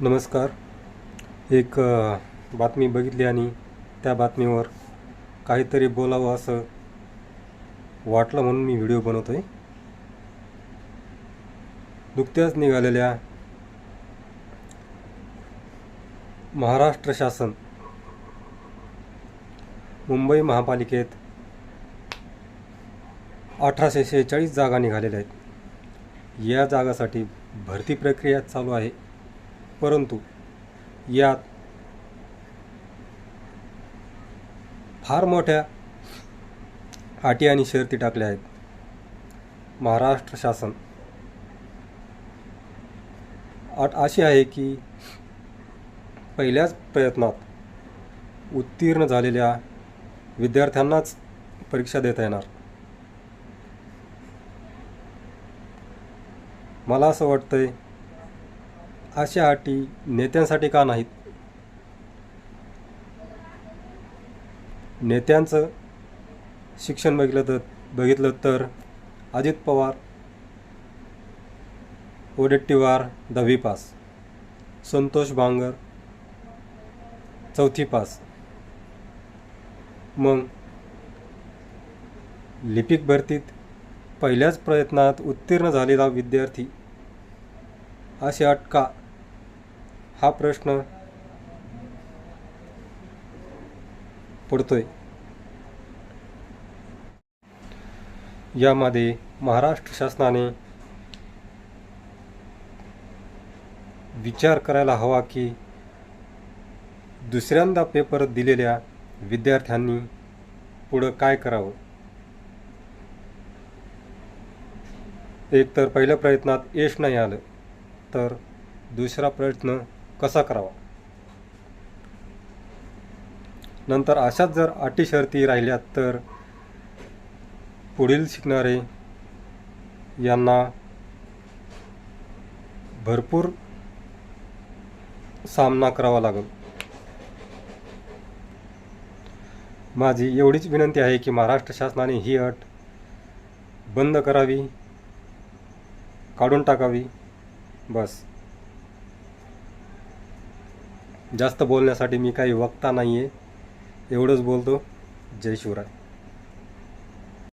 नमस्कार. एक बातमी बघितली आणि त्या बातमीवर काहीतरी बोलावं असं वाटलं म्हणून मी व्हिडिओ बनवतो आहे नुकत्याच निघालेल्या महाराष्ट्र शासन मुंबई महापालिकेत अठराशे शेहेचाळीस जागा निघालेल्या आहेत. या जागासाठी भरती प्रक्रिया चालू आहे. परंतु यात फार मोठ्या अटी आणि शर्ती टाकल्या आहेत. महाराष्ट्र शासन. अट अशी आहे की पहिल्याच प्रयत्नात उत्तीर्ण झालेल्या विद्यार्थ्यांनाच परीक्षा देता येणार. मला असं वाटतंय अशा अटी नेत्यांसाठी का नाहीत? नेत्यांचं शिक्षण बघितलं तर बघितलं तर अजित पवार ओडेट्टीवार दहावी पास. संतोष बांगर चौथी पास. मग लिपिक भरतीत पहिल्याच प्रयत्नात उत्तीर्ण झालेला विद्यार्थी अशी अट का हा प्रश्न पडतोय. यामध्ये महाराष्ट्र शासनाने विचार करायला हवा की दुसऱ्यांदा पेपर दिलेल्या विद्यार्थ्यांनी पुढं काय करावं? एक तर पहिल्या प्रयत्नात यश नाही आलं तर दुसरा प्रयत्न कसा करावा? नंतर अशाच जर अटी शर्ती राहिल्या तर पुढील शिकणारे यांना भरपूर सामना करावा लागेल. माझी एवढीच विनंती आहे की महाराष्ट्र शासनाने ही अट बंद करावी काढून टाकावी बस. जास्त बोलण्यासाठी मी काही वक्ता नाही आहे एवढंच बोलतो. जय शिवराय.